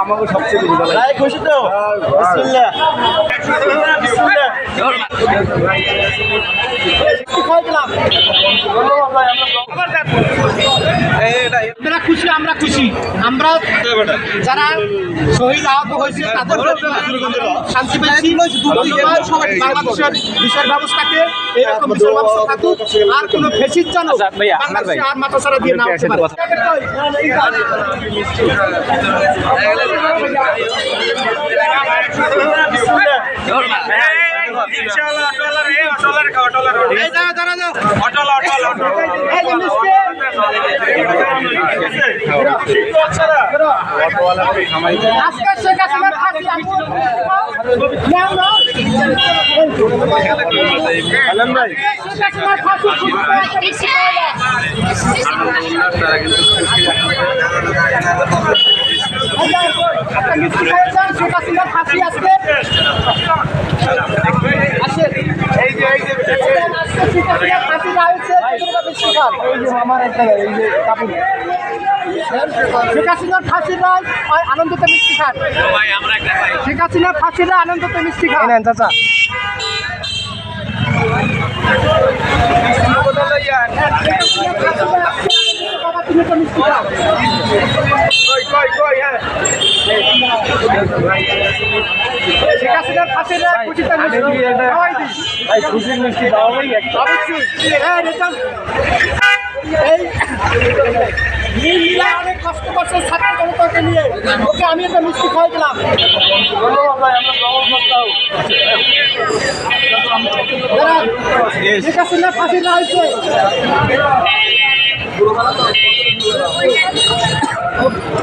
আমাকে সবচেয়ে খুশি তো? আপনারা খুশি। আমরা যারা শহীদ আহত হয়েছে তাদের শান্তি পেয়েছি বাংলাদেশের বিচার ব্যবস্থাকে এরকম বিচার ব্যবস্থা থাকুক। আর কোনো ফেসির যেন আচ্ছা, আর মাথা ছাড়া দিয়ে না উঠতে পারে। এই দাঁড়া, দাঁড়া, দাঁড়া। এই ফাঁসি আপনি- নাও, নাও। আলম ভাই। শেখ হাসিনার ফাঁসি খুব একটা শেখ হাসিনার ফাঁসি রায় আর আনন্দতে মিষ্টি খান শেখ হাসিনার ফাঁসি নয় আনন্দতে মিষ্টি খান চাচা বাবা তুমি তো মিষ্টি খাও ফাঁসি নয় খুশিতে মিষ্টি খাওয়াই দিই ভাই খুশির মিষ্টি পাওয়াই একটা অবশ্যই। হ্যাঁ রেজাল এই নীলা অনেক কষ্ট করছে ছাত্র জনতাকে নিয়ে। ওকে আমি একটা মিষ্টি খাওয়াই দিলাম। শেখ হাসিনার ফাঁসি না হয়েছে।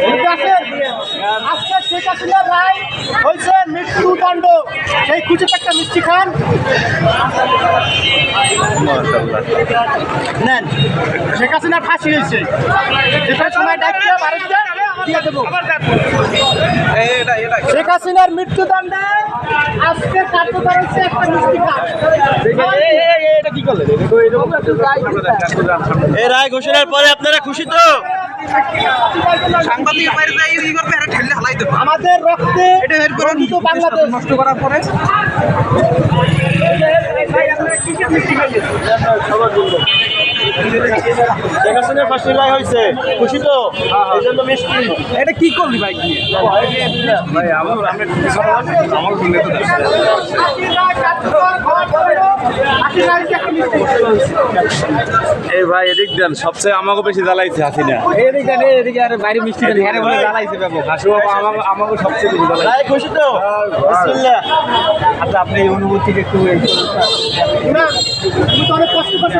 ঠিক আছে? আজকে শেখ হাসিনার রায় হয়েছে। মৃত্যুদণ্ড সেই খুশিতে একটা মিষ্টি খান। নেন। শেখ হাসিনার ফাঁসি হয়েছে। যেটা সময় ডাকতে ভারত শেখ হাসিনার মৃত্যুদণ্ডে আজকে কার্যকর হচ্ছে একটা মিষ্টি খান। এটা কি করলে? এই রায় ঘোষণার পরে আপনারা খুশি তো? আমাদের রক্তে নষ্ট করার পরে। শেখ হাসিনার ফাঁসি হয়েছে। খুশি তো? এই জন্য মিষ্টি। এটা কি করলি ভাই? কি ভাই আমার আমার এই ভাই এদিক দেন সবচেয়ে আমাকে বেশি জ্বালাইছে হাসিনা। এদিক দেন এদিকে আর বাইরে মিষ্টি দেন হ্যাঁ বলে জ্বালাইছে বাবু হাসু বাবা আমাকে আমাকে সবচেয়ে বেশি জ্বালাইছে। খুশি তো? আচ্ছা আপনি এই অনুভূতিকে একটু তুমি তো অনেক কষ্ট করছ